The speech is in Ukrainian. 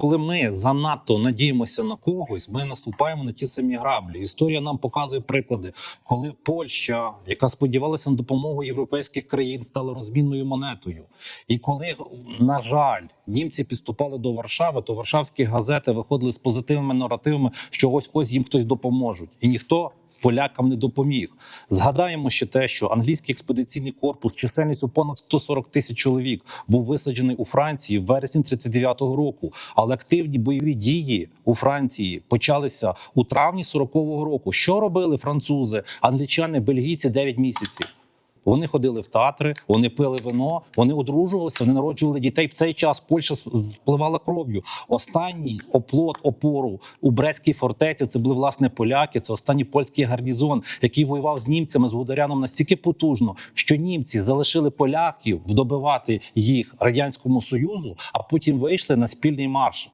Коли ми занадто надіємося на когось, ми наступаємо на ті самі граблі. Історія нам показує приклади, коли Польща, яка сподівалася на допомогу європейських країн, стала розмінною монетою. І коли, на жаль, німці підступали до Варшави, то варшавські газети виходили з позитивними наративами, що ось ось їм хтось допоможуть, і ніхто. Полякам не допоміг. Згадаємо ще те, що англійський експедиційний корпус чисельністю понад 140 тисяч чоловік був висаджений у Франції в вересні 39-го року. Але активні бойові дії у Франції почалися у травні 40-го року. Що робили французи, англічани, бельгійці 9 місяців? Вони ходили в театри, вони пили вино, вони одружувалися, вони народжували дітей. В цей час Польща спливала кров'ю. Останній оплот опору у Брестській фортеці це були власне поляки. Це останній польський гарнізон, який воював з німцями з Гударяном настільки потужно, що німці залишили поляків вдобивати їх радянському союзу, а потім вийшли на спільний марш.